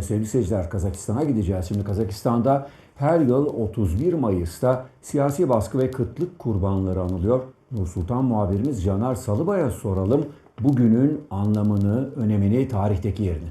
Sevgili seyirciler Kazakistan'a gideceğiz. Şimdi Kazakistan'da her yıl 31 Mayıs'ta siyasi baskı ve kıtlık kurbanları anılıyor. Nur Sultan muhabirimiz Caner Salıbay'a soralım bugünün anlamını, önemini, tarihteki yerini.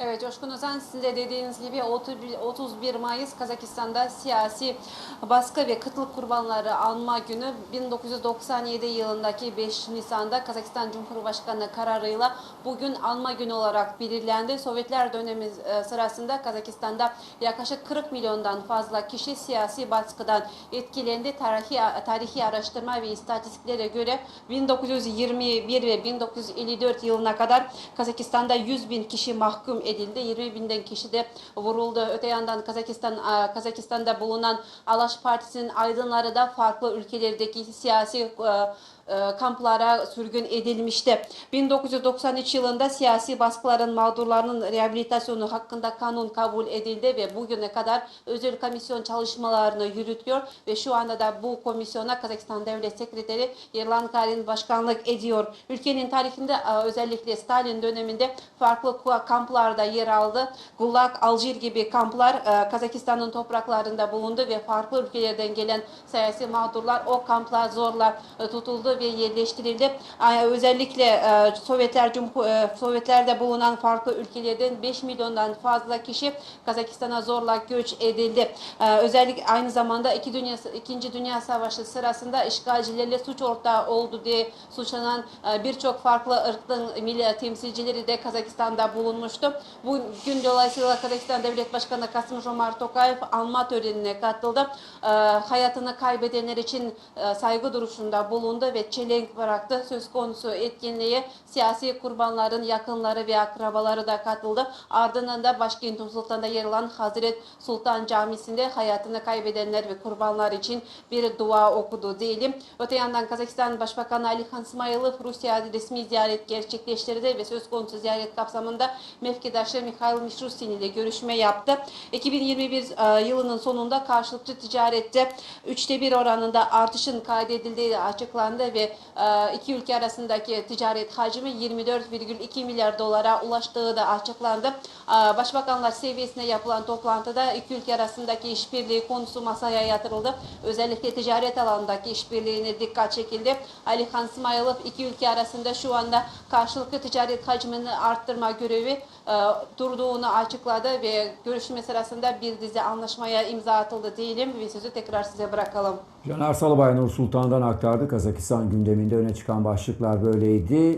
Evet Coşkun Özen sizin de dediğiniz gibi 31 31 Mayıs Kazakistan'da siyasi baskı ve kıtlık kurbanları anma günü 1997 yılındaki 5 Nisan'da Kazakistan Cumhurbaşkanı kararıyla bugün anma günü olarak belirlendi. Sovyetler dönemi e, sırasında Kazakistan'da yaklaşık 40 milyondan fazla kişi siyasi baskıdan etkilendi. Tarihi, tarihi araştırma ve istatistiklere göre 1921 ve 1954 yılına kadar Kazakistan'da 100 bin kişi mahkum edildi. 20 binden kişi de vuruldu. Öte yandan Kazakistan Kazakistan'da bulunan Alaş Partisi'nin aydınları da farklı ülkelerdeki siyasi e, kamplara sürgün edilmişti. 1993 yılında siyasi baskıların mağdurlarının rehabilitasyonu hakkında kanun kabul edildi ve bugüne kadar özel komisyon çalışmalarını yürütüyor ve şu anda da bu komisyona Kazakistan Devlet Sekreteri Yerlan Karin başkanlık ediyor. Ülkenin tarihinde e, özellikle Stalin döneminde farklı kamplarda yer aldı. Gulag, Alcir gibi kamplar e, Kazakistan'ın topraklarında bulundu ve farklı ülkelerden gelen siyasi mağdurlar o kamplar zorla tutuldu ve yerleştirildi. Özellikle e, Sovyetler e, Sovyetlerde bulunan farklı ülkelerden 5 milyondan fazla kişi Kazakistan'a zorla göç edildi. E, Özellikle aynı zamanda iki dünya, İkinci Dünya Savaşı sırasında işgalcilerle suç ortağı oldu diye suçlanan birçok farklı ırkın milli temsilcileri de Kazakistan'da bulunmuştu. Bugün dolayısıyla Kazakistan Devlet Başkanı Kasım Jomart Tokayev anma törenine katıldı. Hayatını kaybedenler için saygı duruşunda bulundu ve çelenk bıraktı. Söz konusu etkinliğe siyasi kurbanların yakınları ve akrabaları da katıldı. Ardından da başkent Sultan'da yer alan Hazret Sultan Camisi'nde hayatını kaybedenler ve kurbanlar için bir dua okudu diyelim. Öte yandan Kazakistan Başbakanı Alihan Smayılov Rusya resmi ziyaret gerçekleştirdi ve söz konusu ziyaret kapsamında mevkidaşı Mikhail Mishustin ile görüşme yaptı. 2021 e, yılının sonunda karşılıklı ticarette üçte bir oranında artışın kaydedildiği açıklandı ve e, iki ülke arasındaki ticaret hacmi 24,2 milyar dolara ulaştığı da açıklandı. E, Başbakanlar seviyesinde yapılan toplantıda iki ülke arasındaki işbirliği konusu masaya yatırıldı. Özellikle ticaret alanındaki işbirliğine dikkat çekildi. Ali Han Smayılov iki ülke arasında şu anda karşılıklı ticaret hacmini arttırma görevi e, durduğunu açıkladı ve görüşme sırasında bir dizi anlaşmaya imza atıldı diyelim ve sözü tekrar size bırakalım. Caner Salabay Nur Sultan'dan aktardı. Kazakistan gündeminde öne çıkan başlıklar böyleydi.